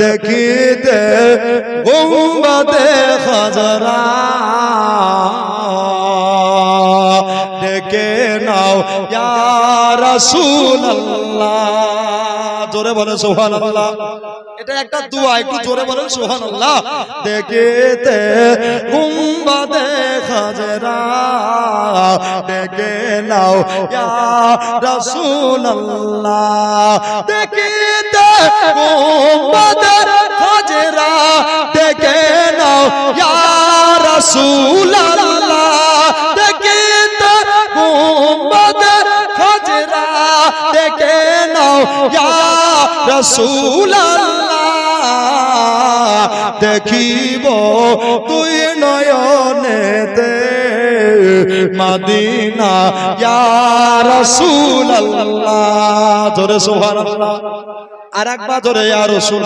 দেখিতে গুম্বাদে খাজরা ডেকে নাও রাসূলুল্লাহ। জোরে বলে সুবহানাল্লাহ। এটা একটা দোয়া, একটু জোরে বলেন সুবহানাল্লাহ। দেখিতে গুম্বাদে খাজরা ডেকে নাও ইয়া রাসূলুল্লাহ। দেখিতে গুম্বাদে রাসূলুল্লাহ দেখিতে গুম্বাদে খাজরা। ডেকে নাও রাসূলুল্লাহ দেখিব তুই নয়নেতে মদিনা। ইয়া রাসূলুল্লাহ জোরে সুবহানাল্লাহ। আর একবার জোরে, ইয়া রাসূল।